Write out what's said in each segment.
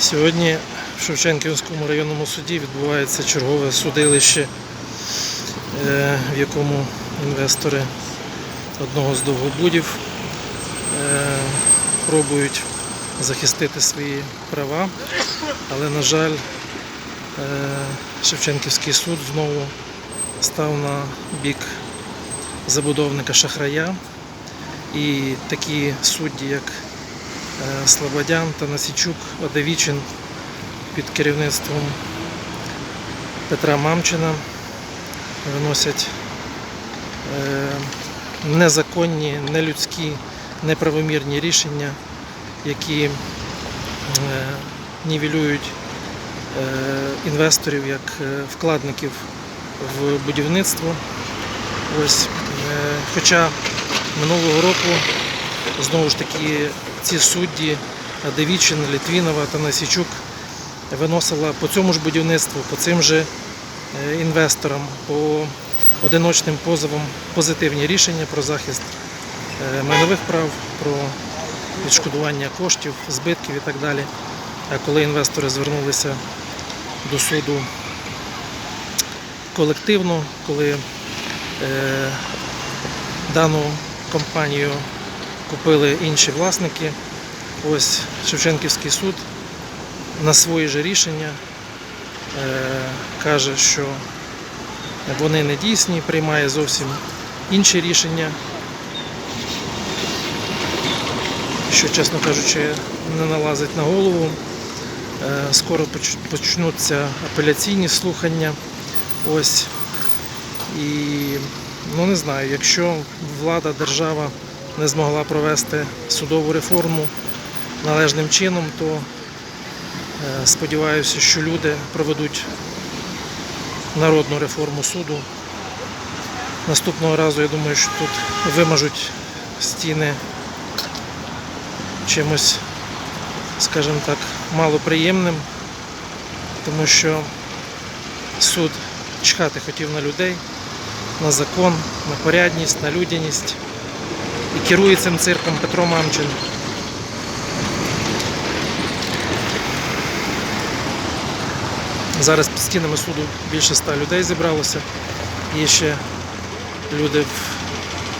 Сьогодні в Шевченківському районному суді відбувається чергове судилище, е, в якому інвестори одного з довгобудів е, пробують захистити свої права, але, на жаль, е, Шевченківський суд знову став на бік забудовника Шахрая. І такі судді, як Слободян та Насічук, Одевічин під керівництвом Петра Мамчина виносять е, незаконні, нелюдські, неправомірні рішення, які е, нівелюють е, інвесторів як е, вкладників в будівництво. Ось, е, хоча минулого року знову ж таки ці судді Адевічин, Літвінова та Насічук виносила по цьому ж будівництву, по цим же е, інвесторам, по одиночним позовам позитивні рішення про захист е, майнових прав, про відшкодування коштів, збитків і так далі. Коли інвестори звернулися до суду колективно, коли е, дану компанію купили інші власники. Ось Шевченківський суд на свої же рішення е, каже, що вони не дійсні, приймає зовсім інші рішення, що, чесно кажучи, не налазить на голову. Е, Скоро почнуться апеляційні слухання. Ось. І ну не знаю, якщо влада, держава не змогла провести судову реформу належним чином, то е, сподіваюся, що люди проведуть народну реформу суду. Наступного разу я думаю, що тут вимажуть стіни чимось, скажімо так, малоприємним, тому що суд чхати хотів на людей, на закон, на порядність, на людяність. І керує цим цирком Петро Мамчин. Зараз під стінами суду більше ста людей зібралося. Є ще люди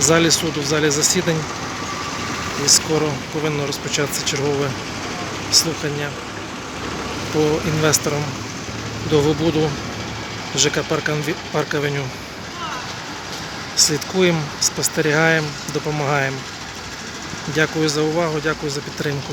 в залі суду, в залі засідань. І скоро повинно розпочатися чергове слухання по інвесторам довгобуду ЖК Парк Анві- Парк Авеню. Слідкуємо, спостерігаємо, допомагаємо. Дякую за увагу, дякую за підтримку.